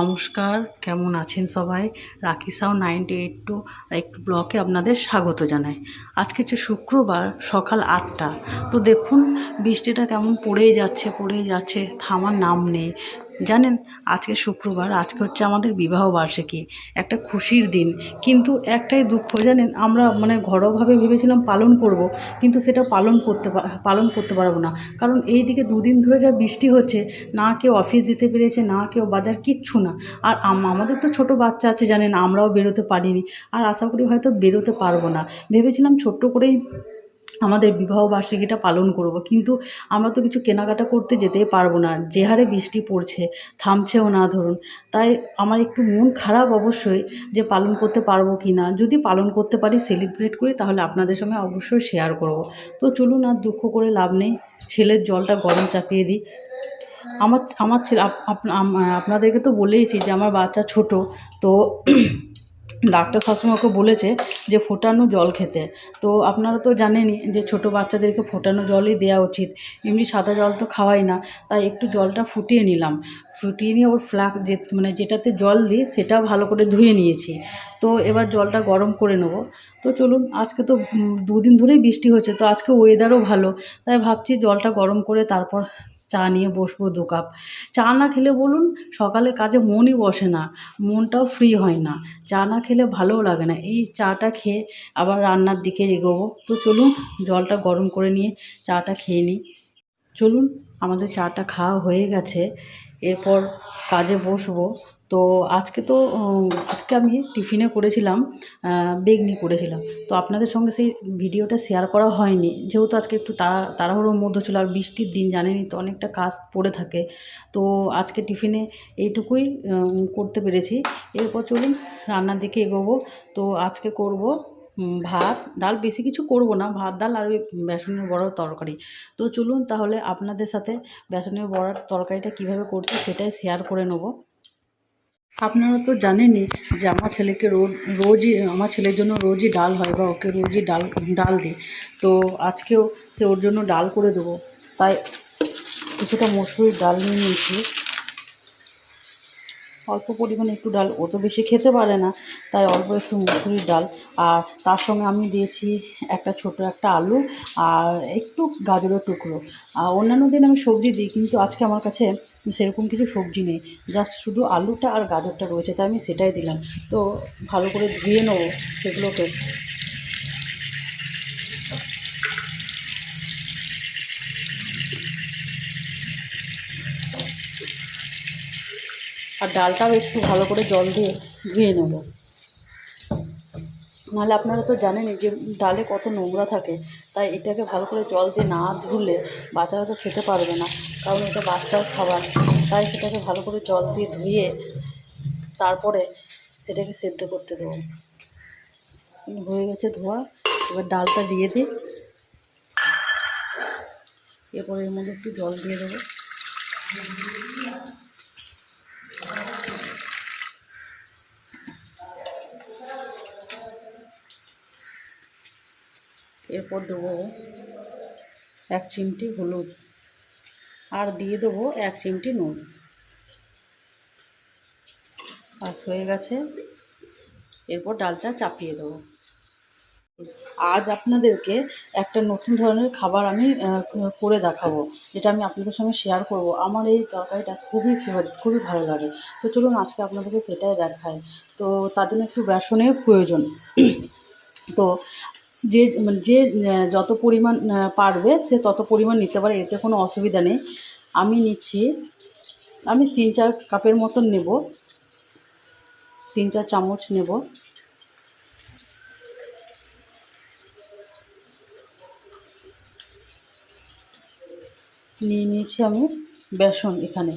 নমস্কার, কেমন আছেন সবাই? রাখি সাউ নাইনটি এইট টু একটু ব্লকে আপনাদের স্বাগত জানাই। আজকে হচ্ছে শুক্রবার, সকাল আটটা। তো দেখুন, বৃষ্টিটা কেমন পড়েই যাচ্ছে পড়েই যাচ্ছে, থামার নাম নেই। জানেন, আজকে শুক্রবার, আজকে হচ্ছে আমাদের বিবাহ বার্ষিকী, একটা খুশির দিন। কিন্তু একটাই দুঃখ, জানেন, আমরা মানে ঘরোয়াভাবে ভেবেছিলাম পালন করব, কিন্তু সেটা পালন করতে পালন করতে পারব না। কারণ এই দিকে দুদিন ধরে যা বৃষ্টি হচ্ছে, না কেউ অফিস যেতে পেরেছে, না কেউ বাজার, কিচ্ছু না। আর আমাদের তো ছোট বাচ্চা আছে, জানেন, আমরাও বেরোতে পারিনি। আর আশা করি হয়তো বেরোতে পারব না। ভেবেছিলাম ছোট্ট করেই আমাদের বিবাহ বার্ষিকীটা পালন করব। কিন্তু আমরা তো কিছু কেনাকাটা করতে যেতেই পারব না। যে হারে বৃষ্টি পড়ছে, থামছেও না ধরুন। তাই আমার একটু মন খারাপ অবশ্যই যে পালন করতে পারব কি না। যদি পালন করতে পারি সেলিব্রেট করি, তাহলে আপনাদের সঙ্গে অবশ্যই শেয়ার করব। তো চলুন আর দুঃখ করে লাভ নেই। ছেলের জলটা গরম চাপিয়ে দিই। আমার আমার ছেলে, আপ- আপ- আপনাদেরকে তো বলেইছি যে আমার বাচ্চা ছোট। তো ডাক্তার সবসময় ওকে বলেছে যে ফোটানো জল খেতে। তো আপনারা তো জানেনই যে ছোট বাচ্চাদেরকে ফোটানো জলই দেওয়া উচিত। এমনি সাদা জল তো খাওয়াই না, তাই একটু জলটা ফুটিয়ে নিলাম। ফুটিয়ে নিয়ে ওর ফ্লাক যে মানে যেটাতে জল দিই সেটা ভালো করে ধুয়ে নিয়েছি। তো এবার জলটা গরম করে নেব। তো চলুন, আজকে তো দুদিন ধরেই বৃষ্টি হচ্ছে, তো আজকে ওয়েদারও ভালো। তাই ভাবছি জলটা গরম করে তারপর চা নিয়ে বসবো দু কাপ। চা না খেলে বলুন, সকালে কাজে মনই বসে না, মনটাও ফ্রি হয় না। চা না খেলে ভালোও লাগে না। এই চাটা খেয়ে আবার রান্নার দিকে এগোবো। তো চলুন, জলটা গরম করে নিয়ে চাটা খেয়ে নিই। চলুন, আমাদের চাটা খাওয়া হয়ে গেছে। এরপর কাজে বসবো। তো আজকে তো আজকে আমি টিফিনে করেছিলাম বেগনি করেছিলাম। তো আপনাদের সঙ্গে সেই ভিডিওটা শেয়ার করা হয়নি। যেহেতু আজকে একটু তাড়া, তাড়াহুড়োর মধ্যে ছিল আর বৃষ্টির দিন জানেনই তো, অনেকটা কাজ পড়ে থাকে। তো আজকে টিফিনে এইটুকুই করতে পেরেছি। এরপর চলুন রান্নার দিকে এগোবো। তো আজকে করব ভাত, ডাল, বেশি কিছু করব না। ভাত, ডাল আর ওই বেসনের বড়ার তরকারি। তো চলুন তাহলে আপনাদের সাথে বেসনের বড়ার তরকারিটা কীভাবে করছি সেটাই শেয়ার করে নেব। আপনারা তো জানেনই যে আমার ছেলেকে রোজ রোজই, আমার ছেলের জন্য রোজই ডাল হয় বা ওকে রোজই ডাল ডাল দিই। তো আজকেও সে ওর জন্য ডাল করে দেবো। তাই কিছুটা মসুরির ডাল নিয়ে নিয়েছি। অল্প পরিমাণে একটু ডাল, ও তো বেশি খেতে পারে না, তাই অল্প একটু মুসুরির ডাল। আর তার সঙ্গে আমি দিয়েছি একটা ছোট একটা আলু আর একটু গাজরের টুকরো। আর অন্যান্য দিন আমি সবজি দিই, কিন্তু আজকে আমার কাছে সেরকম কিছু সবজি নেই। জাস্ট শুধু আলুটা আর গাজরটা রয়েছে তাই আমি সেটাই দিলাম। তো ভালো করে ধুয়ে নেব সেগুলোকে। আর ডালটাও একটু ভালো করে জল দিয়ে ধুয়ে নেব। নাহলে আপনারা তো জানেনই যে ডালে কত নোংরা থাকে, তাই এটাকে ভালো করে জল দিয়ে না ধুলে বাচ্চারা তো খেতে পারবে না, কারণ এটা বাচ্চার খাবার, তাই সেটাকে ভালো করে জল দিয়ে ধুয়ে তারপরে সেটাকে সেদ্ধ করতে দেবো। হয়ে গেছে ধোয়া, এবার ডালটা দিয়ে দিই। এরপরে এর মধ্যে একটু জল দিয়ে দেবো। এরপর দেবো এক চিমটি হলুদ। আর দিয়ে দেবো এক চিমটি নুন। বাস হয়ে গেছে। এরপর ডালটা চাপিয়ে দেবো। আজ আপনাদেরকে একটা নতুন ধরনের খাবার আমি করে দেখাবো, যেটা আমি আপনাদের সঙ্গে শেয়ার করব। আমার এই তরকারিটা খুবই ফেভারিট খুবই ভালো লাগে। তো চলুন আজকে আপনাদেরকে সেটাই দেখাই। তো তার জন্য একটু বেসনের প্রয়োজন। তো যে মানে যে যত পরিমাণ পারবে, সে তত পরিমাণ নিতে পারে, এতে কোনো অসুবিধা নেই। আমি নিচ্ছি, আমি তিন চার কাপের মতন নেব। তিন চার চামচ নেব। নিয়ে নিয়েছি আমি বেসন এখানে।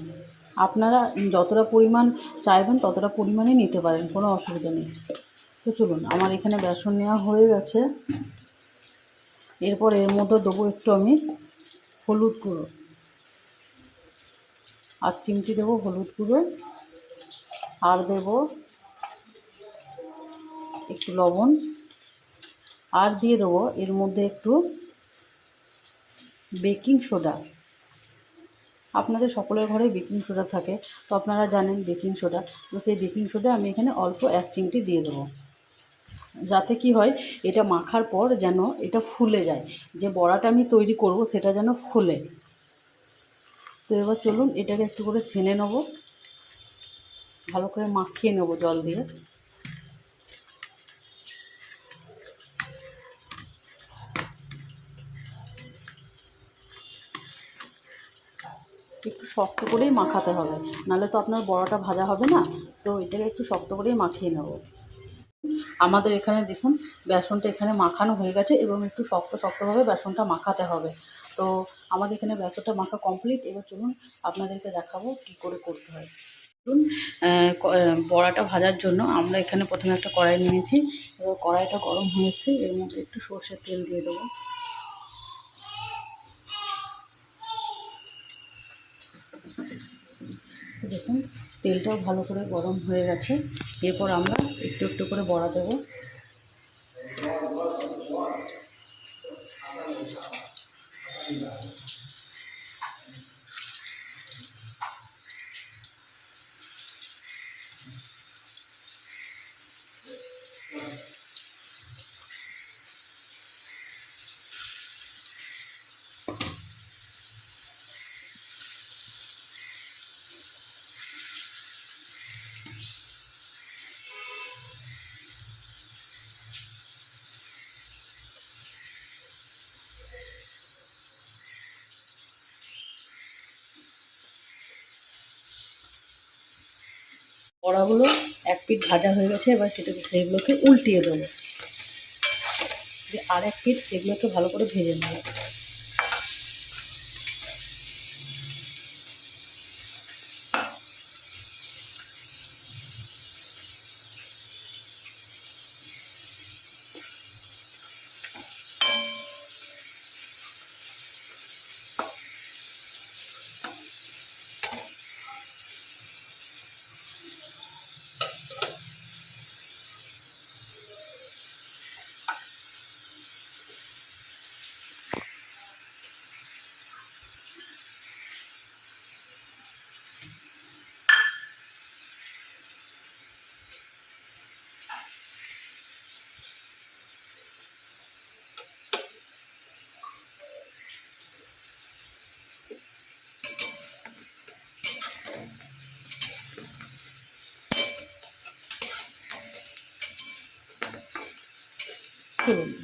আপনারা যতটা পরিমাণ চাইবেন, ততটা পরিমাণে নিতে পারেন, কোনো অসুবিধা নেই। তো চলুন, আমার এখানে বেসন নেওয়া হয়ে গেছে। এরপর এর মধ্যে দেবো একটু আমি হলুদ গুঁড়ো। আর চিমটি দেবো হলুদ গুঁড়ো। আর দেবো একটু লবণ। আর দিয়ে দেবো এর মধ্যে একটু বেকিং সোডা। আপনাদের সকলের ঘরে বেকিং সোডা থাকে, তো আপনারা জানেন বেকিং সোডা। তো সেই বেকিং সোডা আমি এখানে অল্প এক চিমটি দিয়ে দেবো। যাতে কি হয়, এটা মাখার পর যেন এটা ফুলে যায়। যে বড়াটা আমি তৈরি করব, সেটা যেন ফুলে। তো এবার চলুন, এটাকে একটু করে ছেনে নেব। ভালো করে মাখিয়ে নেব জল দিয়ে। একটু শক্ত করেই মাখাতে হবে। নাহলে তো আপনার বড়াটা ভাজা হবে না। তো এটাকে একটু শক্ত করেই মাখিয়ে নেব। আমাদের এখানে দেখুন বেসনটা এখানে মাখানো হয়ে গেছে এবং একটু শক্ত শক্তভাবে বেসনটা মাখাতে হবে। তো আমাদের এখানে বেসনটা মাখা কমপ্লিট এবার চলুন আপনাদেরকে দেখাবো কি করে করতে হয়। আহ, বড়াটা ভাজার জন্য আমরা এখানে প্রথমে একটা কড়াই নিয়েছি। এবার কড়াইটা গরম হয়েছে এর মধ্যে একটু সর্ষের তেল দিয়ে দেবো। দেখুন তেলটাও ভালো করে গরম হয়ে গেছে। এরপর আমরা একটু একটু করে বড়া দেবো। বড়াগুলো এক পিঠ ভাজা হয়ে গেছে, এবার সেটাকে সেগুলোকে উল্টিয়ে দেবো। আর এক পিঠ সেগুলোকে ভালো করে ভেজে নেব।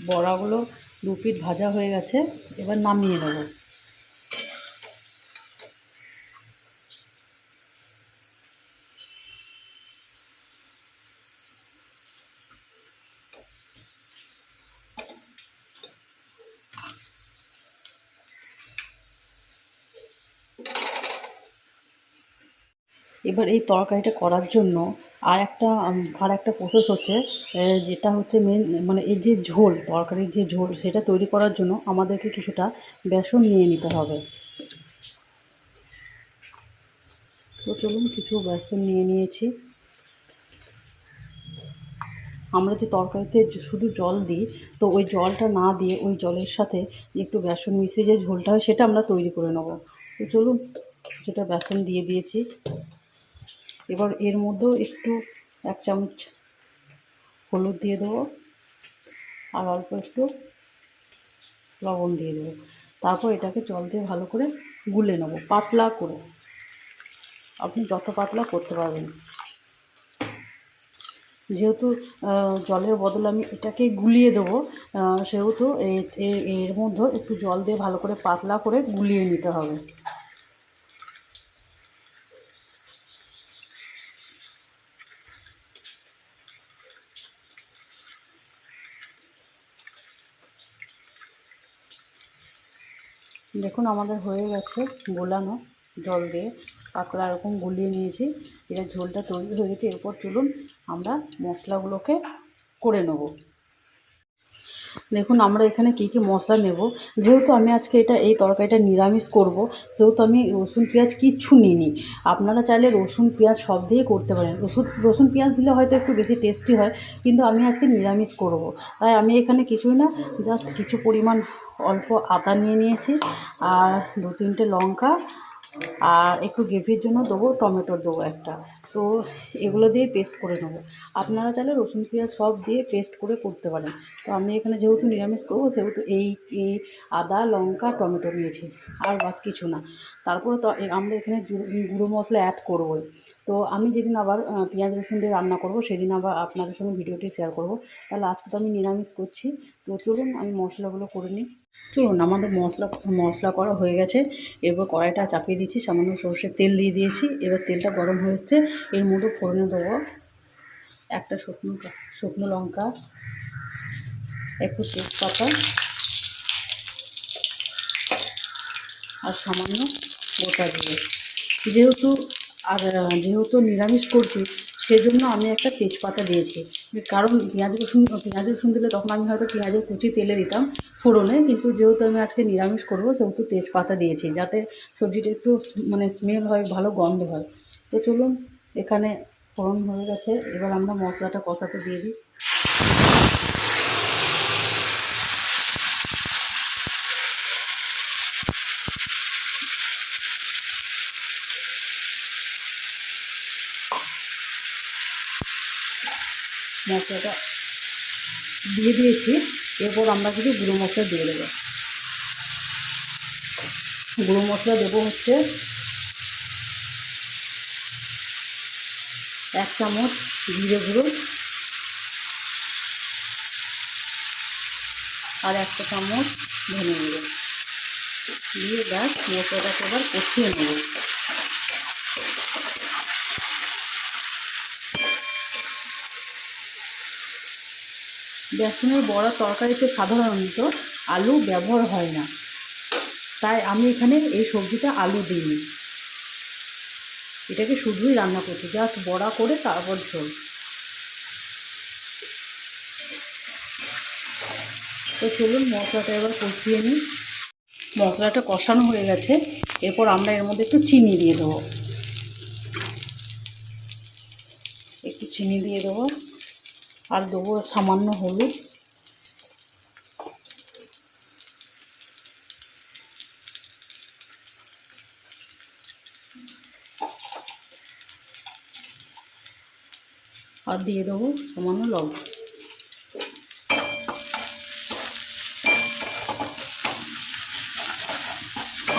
বড়াগুলো দু পিঠ ভাজা হয়ে গেছে এবার নামিয়ে নেব। এবার এই তরকারিটা করার জন্য আর একটা আর একটা প্রসেস হচ্ছে যেটা হচ্ছে মেন মানে এই যে ঝোল, তরকারির যে ঝোল সেটা তৈরি করার জন্য আমাদেরকে কিছুটা বেসন নিয়ে নিতে হবে। তো চলুন কিছু বেসন নিয়ে নিয়েছি। আমরা যে তরকারিতে শুধু জল দিই, তো ওই জলটা না দিয়ে ওই জলের সাথে একটু বেসন মিশিয়ে যে ঝোলটা হয় সেটা আমরা তৈরি করে নেব। তো চলুন সেটা বেসন দিয়ে দিয়েছি। এবার এর মধ্যেও একটু এক চামচ হলুদ দিয়ে দেবো আর অল্প একটু লবণ দিয়ে দেবো। তারপর এটাকে জল দিয়ে ভালো করে গুলে নেব, পাতলা করে। আপনি যত পাতলা করতে পারবেন। যেহেতু জলের বদলে আমি এটাকে গুলিয়ে দেবো সেহেতু এর মধ্যে একটু জল দিয়ে ভালো করে পাতলা করে গুলিয়ে নিতে হবে। দেখুন আমাদের হয়ে গেছে গোলানো জল দিয়ে। পাতলা এরকম গুলিয়ে নিয়েছি। এটা ঝোলটা তৈরি হয়ে গেছে। এরপর চলুন আমরা মশলাগুলোকে করে নেব। দেখুন, আমরা এখানে কী কী মশলা নেব? যেহেতু আমি আজকে এটা, এই তরকারিটা নিরামিষ করব, সেহেতু আমি রসুন, পেঁয়াজ কিচ্ছু নিইনি। আপনারা চাইলে রসুন, পেঁয়াজ সব দিয়ে করতে পারেন। রসুন রসুন, পেঁয়াজ দিলে হয়তো একটু বেশি টেস্টি হয়, কিন্তু আমি আজকে নিরামিষ করব। তাই আমি এখানে কিছুই না জাস্ট কিছু পরিমাণ অল্প আদা নিয়ে নিয়েছি, আর দু তিনটে লঙ্কা, আর একটু গ্রেভির জন্য দেবো, টমেটো দেবো একটা। তো এগুলো দিয়ে পেস্ট করে নেব। আপনারা চাইলে রসুন, পেঁয়াজ সব দিয়ে পেস্ট করে করতে পারেন। তো আমি এখানে যেহেতু নিরামিষ করব, সেহেতু এই এই আদা, লঙ্কা, টমেটো নিয়েছি আর বাস কিছু না। তারপরে তো আমরা এখানে গুঁড়ো মশলা অ্যাড করবোই। তো আমি যেদিন আবার পেঁয়াজ, রসুন দিয়ে রান্না করব, সেদিন আবার আপনাদের সঙ্গে ভিডিওটি শেয়ার করব। তাহলে আজকে তো আমি নিরামিষ করছি। তো চলুন, আমি মশলাগুলো করে নিই। চলুন, আমাদের মশলা মশলা করা হয়ে গেছে। এরপর কড়াইটা চাপিয়ে দিচ্ছি, সামান্য সর্ষের তেল দিয়ে দিয়েছি। এবার তেলটা গরম হয়ে এসছে। এর মধ্যে ফোড়নে দেবো একটা শুকনো শুকনো লঙ্কা একটু তেজপাতা আর সামান্য গোটা দিয়ে যেহেতু, আর, যেহেতু নিরামিষ করছি সেজন্য আমি একটা তেজপাতা দিয়েছি। কারণ পেঁয়াজ রসুন পেঁয়াজ রসুন দিলে তখন আমি হয়তো পেঁয়াজের কুচি তেলে দিতাম ফোড়নে, কিন্তু যেহেতু আমি আজকে নিরামিষ করব, সেহেতু তেজপাতা দিয়েছি যাতে সবজিটা একটু মানে স্মেল হয়, ভালো গন্ধ হয়। তো চলুন, এখানে ফোড়ন হয়ে গেছে। এবার আমরা মশলাটা কষাতে দিয়ে দিই। মশলাটা দিয়ে দিয়েছি, এরপর আমরা কিছু গুঁড়ো মশলা দিয়ে দেবো। গুঁড়ো মশলা দেবো হচ্ছে এক চামচ জিরে গুঁড়ো আর একটা চামচ ধনে গুঁড়ো। দিয়ে গাছ মশলাটাকে এবার কষিয়ে নেব। বেসনের বড়া তরকারিতে সাধারণত আলু ব্যবহার হয় না। তাই আমি এখানে এই সবজিটা আলু দিইনি। এটাকে শুধুই রান্না করছি, জাস্ট বড়া করে তারপর ঝোল। তো চলুন মশলাটা এবার কষিয়ে নিই। মশলাটা কষানো হয়ে গেছে। এরপর আমরা এর মধ্যে একটু চিনি দিয়ে দেবো। একটু চিনি দিয়ে দেবো। আর দেবো সামান্য হলুদ। আর দিয়ে দেবো সামান্য লবণ।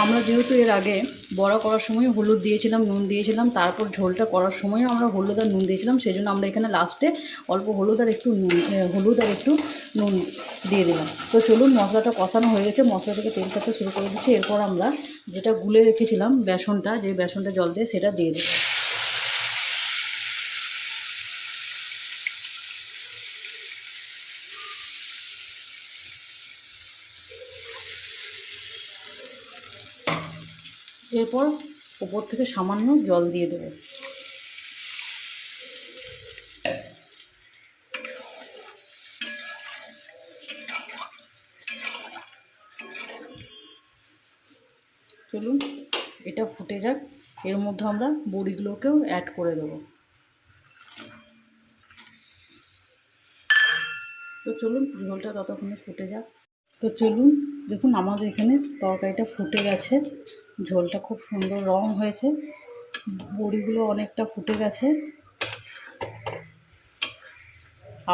আমরা যেহেতু এর আগে বড়া করার সময় হলুদ দিয়েছিলাম, নুন দিয়েছিলাম, তারপর ঝোলটা করার সময়ও আমরা হলুদ আর নুন দিয়েছিলাম সেই জন্য আমরা এখানে লাস্টে অল্প হলুদ আর একটু নুন হলুদ আর একটু নুন দিয়ে দিলাম। তো চলুন মশলাটা কষানো হয়ে গেছে, মশলা থেকে তেল ছাড়তে শুরু করে দিচ্ছি। এরপর আমরা যেটা গুলে রেখেছিলাম বেসনটা, যে বেসনটা জল দিয়ে সেটা দিয়ে দেবো এরপর ওপর থেকে সামান্য জল দিয়ে দেবো। চলুন, এটা ফুটে যাক। এর মধ্যে আমরা বড়িগুলোকেও অ্যাড করে দেবো। তো চলুন ঝোলটা ততক্ষণে ফুটে যাক। তো চলুন, দেখুন আমাদের এখানে তরকারিটা ফুটে গেছে। ঝোলটা খুব সুন্দর রং হয়েছে। বড়িগুলো অনেকটা ফুটে গেছে।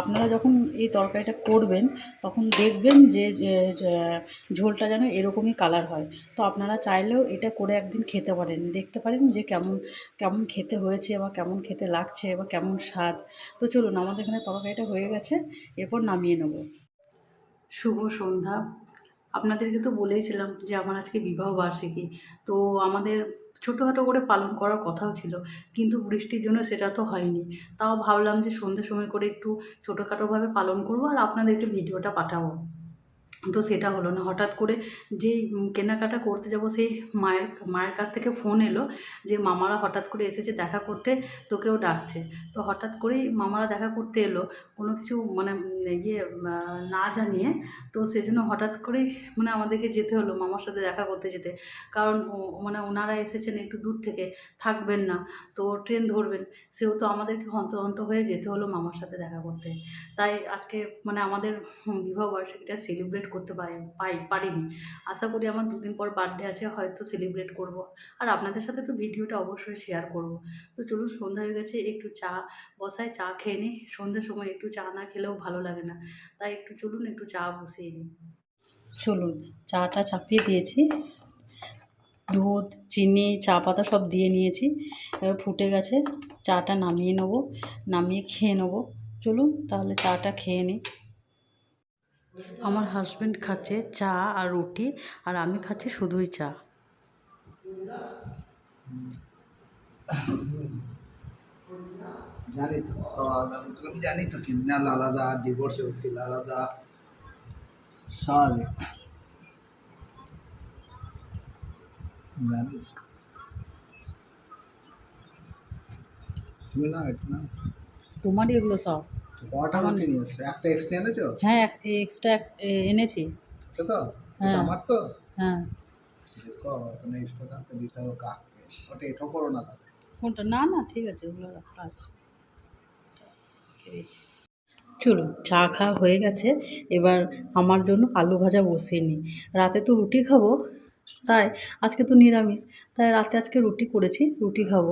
আপনারা যখন এই তরকারিটা করবেন, তখন দেখবেন যে ঝোলটা যেন এরকমই কালার হয়। তো আপনারা চাইলেও এটা করে একদিন খেতে পারেন। দেখতে পারেন যে কেমন কেমন খেতে হয়েছে বা কেমন খেতে লাগছে বা কেমন স্বাদ। তো চলুন, আমাদের এখানে তরকারিটা হয়ে গেছে। এরপর নামিয়ে নেব। শুভ সন্ধ্যা। আপনাদেরকে তো বলেইছিলাম যে আমার আজকে বিবাহ বার্ষিকী। তো আমাদের ছোটোখাটো করে পালন করার কথাও ছিল, কিন্তু বৃষ্টির জন্য সেটা তো হয়নি। তাও ভাবলাম যে সন্ধ্যের সময় করে একটু ছোটোখাটোভাবে পালন করব, আর আপনাদেরকে ভিডিওটা পাঠাবো। তো সেটা হলো না। হঠাৎ করে যেই কেনাকাটা করতে যাব, সেই মায়ের মায়ের কাছ থেকে ফোন এলো যে, মামারা হঠাৎ করে এসেছে দেখা করতে, তোকেও ডাকছে। তো হঠাৎ করেই মামারা দেখা করতে এলো, কোনো কিছু মানে ইয়ে না জানিয়ে। তো সেজন্য হঠাৎ করেই মানে আমাদেরকে যেতে হলো মামার সাথে দেখা করতে যেতে। কারণ মানে ওনারা এসেছেন একটু দূর থেকে, থাকবেন না, তো ট্রেন ধরবেন। সেও তো আমাদেরকে হন্ত হন্ত হয়ে যেতে হলো মামার সাথে দেখা করতে। তাই আজকে মানে আমাদের বিবাহ বার্ষিকীটা সেলিব্রেট করতে পাই, পারিনি। আশা করি আমার দুদিন পর বার্থডে আছে, হয়তো সেলিব্রেট করব। আর আপনাদের সাথে তো ভিডিওটা অবশ্যই শেয়ার করব। তো চলুন সন্ধ্যা হয়ে গেছে, একটু চা বসায় চা খেয়ে নিই। সন্ধ্যের সময় একটু চা না খেলেও ভালো লাগে না। তাই একটু চলুন, একটু চা বসিয়ে নিই। চলুন, চাটা চাপিয়ে দিয়েছি। দুধ, চিনি, চা পাতা সব দিয়ে নিয়েছি। এবার ফুটে গেছে, চাটা নামিয়ে নেব, নামিয়ে খেয়ে নেব। চলুন তাহলে চাটা খেয়ে নিই। আমার হাজব্যান্ড খাচ্ছে চা আর রুটি আর আমি খাচ্ছি শুধুই চা। জানি তো জানি তো ক্রিমিনাল আলাদা ডিভোর্স উকিল আলাদা। স্বাভাবিক জানি তুমি না না। তোমারই এগুলো সব। কটা রুটি নিয়ে এসছো? একটা এক্সট্রা এনেছো? হ্যাঁ এক্সট্রা এনেছি। তো? তো হ্যাঁ। আমার তো? হ্যাঁ। দেখো ওখানে এক্সট্রা থাকতে দিতে হবে কাককে। ওটা এটো করো না কোনটা না না ঠিক আছে ওগুলো রাখা আছে। চলুন চা খাওয়া হয়ে গেছে। এবার আমার জন্য আলু ভাজা বসিয়ে নিই। রাতে তো রুটি খাব তাই, আজকে তো নিরামিষ। তাই রাতে আজকে রুটি করেছি, রুটি খাব।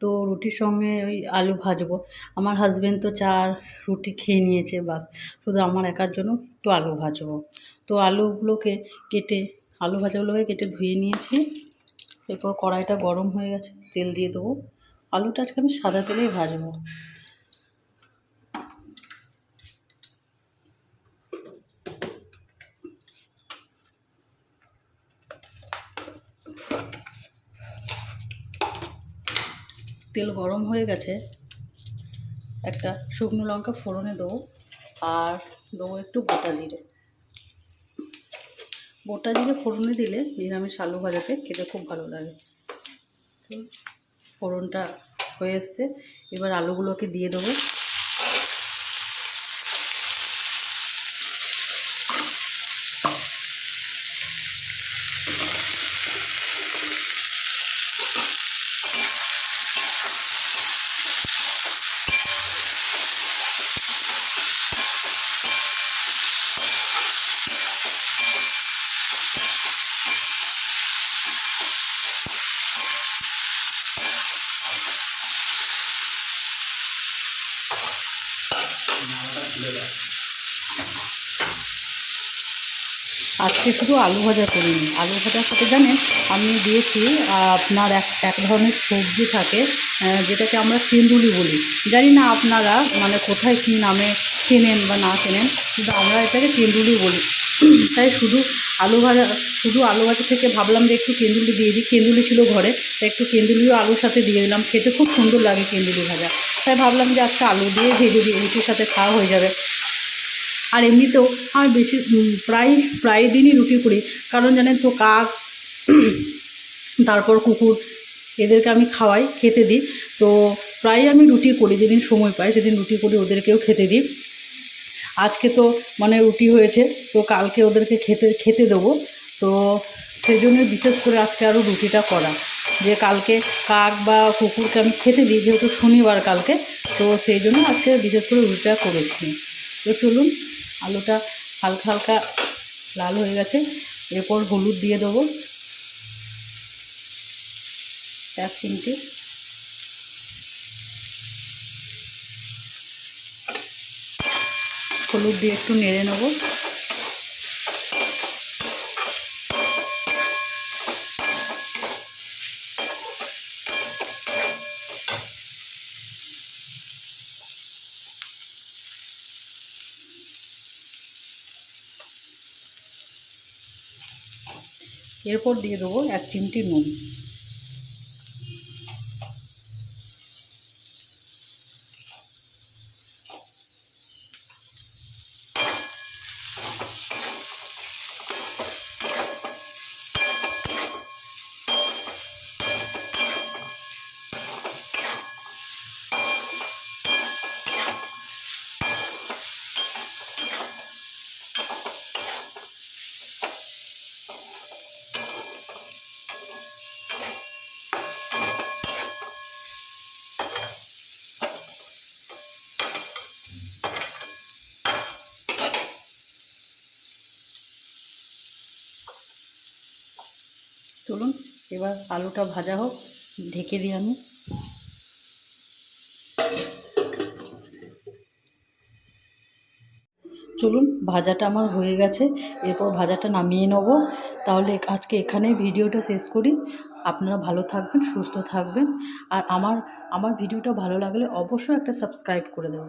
তো রুটির সঙ্গে ওই আলু ভাজবো। আমার হাজবেন্ড তো চার রুটি খেয়ে নিয়েছে, বাস। শুধু আমার একার জন্য একটু আলু ভাজবো। তো আলুগুলোকে কেটে, আলু ভাজাগুলোকে কেটে ধুয়ে নিয়েছি। এরপর কড়াইটা গরম হয়ে গেছে, তেল দিয়ে দেবো। আলুটা আজকে আমি সাদা তেলেই ভাজবো। তেল গরম হয়ে গেছে। একটা শুকনো লঙ্কা ফোড়নে দেবো আর দেবো একটু গোটা জিরে। গোটা জিরে ফোড়নে দিলে নিরামিষ আলু ভাজাতে খেতে খুব ভালো লাগে। ফোড়নটা হয়ে এসছে। এবার আলুগুলোকে দিয়ে দেবো। আজকে শুধু আলু ভাজা করিনি। আলু ভাজার সাথে জানেন, আমি দিয়েছি আপনার এক এক ধরনের সবজি থাকে যেটাকে আমরা তেঁদুলি বলি। জানি না আপনারা মানে কোথায় কী নামে চেনেন বা না চেনেন, কিন্তু আমরা এটাকে তেঁদুলি বলি। তাই শুধু আলু ভাজা, শুধু আলু ভাজা থেকে ভাবলাম যে একটু কেন্দুলি দিয়ে দিই। কেন্দুলি ছিল ঘরে, তাই একটু কেন্দুলিও আলুর সাথে দিয়ে দিলাম। খেতে খুব সুন্দর লাগে কেন্দুলি ভাজা। তাই ভাবলাম যে আজকে আলু দিয়ে ভেজে দিই, রুটির সাথে খাওয়া হয়ে যাবে। আর এমনিতেও আমি বেশি প্রায় প্রায় দিনই রুটি করি। কারণ জানেন তো, কাক, তারপর কুকুর, এদেরকে আমি খাওয়াই, খেতে দিই। তো প্রায় আমি রুটি করি, যেদিন সময় পাই সেদিন রুটি করি, ওদেরকেও খেতে দিই। আজকে তো মানে রুটি হয়েছে, তো কালকে ওদেরকে খেতে খেতে দেবো। তো সেই জন্য বিশেষ করে আজকে আরও রুটিটা করা। যে কালকে কাক বা কুকুরকে আমি খেতে দিই, যেহেতু শনিবার কালকে, তো সেই জন্য আজকে বিশেষ করে রুটিটা করেছি। তো চলুন আলুটা হালকা হালকা লাল হয়ে গেছে। এরপর হলুদ দিয়ে দেবো। এক চিমটি। হলুদ দিয়ে একটু নেড়ে নেব। এরপর দিয়ে দেবো এক চিমটি নুন। এবার আলুটা ভাজা হোক, ঢেকে দিই আমি। চলুন, ভাজাটা আমার হয়ে গেছে, এরপর ভাজাটা নামিয়ে নেব। তাহলে আজকে এখানেই ভিডিওটা শেষ করি। আপনারা ভালো থাকবেন, সুস্থ থাকবেন। আর আমার আমার ভিডিওটা ভালো লাগলে অবশ্যই একটা সাবস্ক্রাইব করে দেবেন।